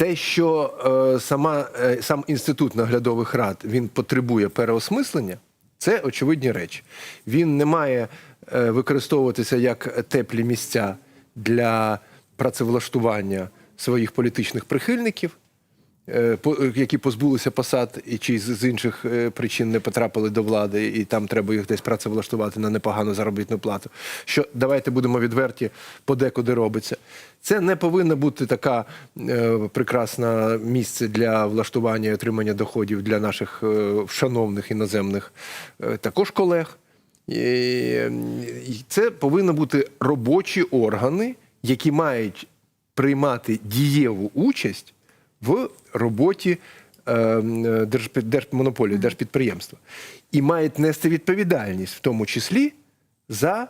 те, що е, сама, е, сам інститут наглядових рад він потребує переосмислення, це очевидні речі. Він не має е, використовуватися як теплі місця для працевлаштування своїх політичних прихильників. Е, по- які позбулися посад і чи з інших е, причин не потрапили до влади, і там треба їх десь працевлаштувати на непогану заробітну плату. Що давайте будемо відверті, подекуди робиться. Це не повинна бути така е, прекрасна місце для влаштування і отримання доходів для наших е, шановних іноземних е, також колег. І це повинні бути робочі органи, які мають приймати дієву участь в роботі е, держмонополії, держпідприємства. І мають нести відповідальність, в тому числі за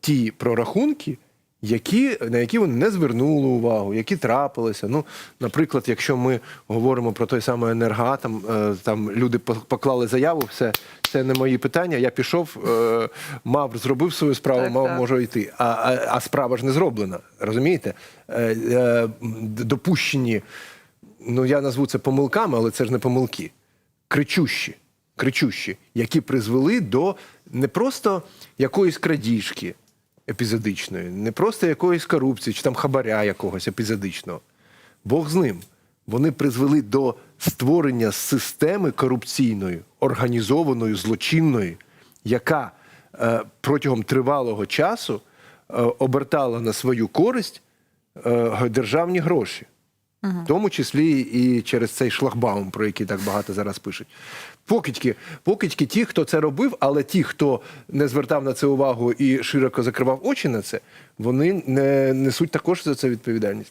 ті прорахунки, які, на які вони не звернули увагу, які трапилися. Ну, наприклад, якщо ми говоримо про той самий енергоатом, е, там люди поклали заяву, все, це не мої питання. Я пішов, е, мав, зробив свою справу, Так, мав, так. можу йти. А, а, а справа ж не зроблена. Розумієте? Е, е, допущені, ну я назву це помилками, але це ж не помилки. Кричущі, кричущі, які призвели до не просто якоїсь крадіжки епізодичної, не просто якоїсь корупції чи там хабаря якогось епізодичного. Бог з ним. Вони призвели до створення системи корупційної, організованої, злочинної, яка е, протягом тривалого часу е, обертала на свою користь е, державні гроші. В тому числі і через цей шлагбаум, про який так багато зараз пишуть. Покидьки, покидьки ті, хто це робив, але ті, хто не звертав на це увагу і широко закривав очі на це, вони не несуть також за це відповідальність.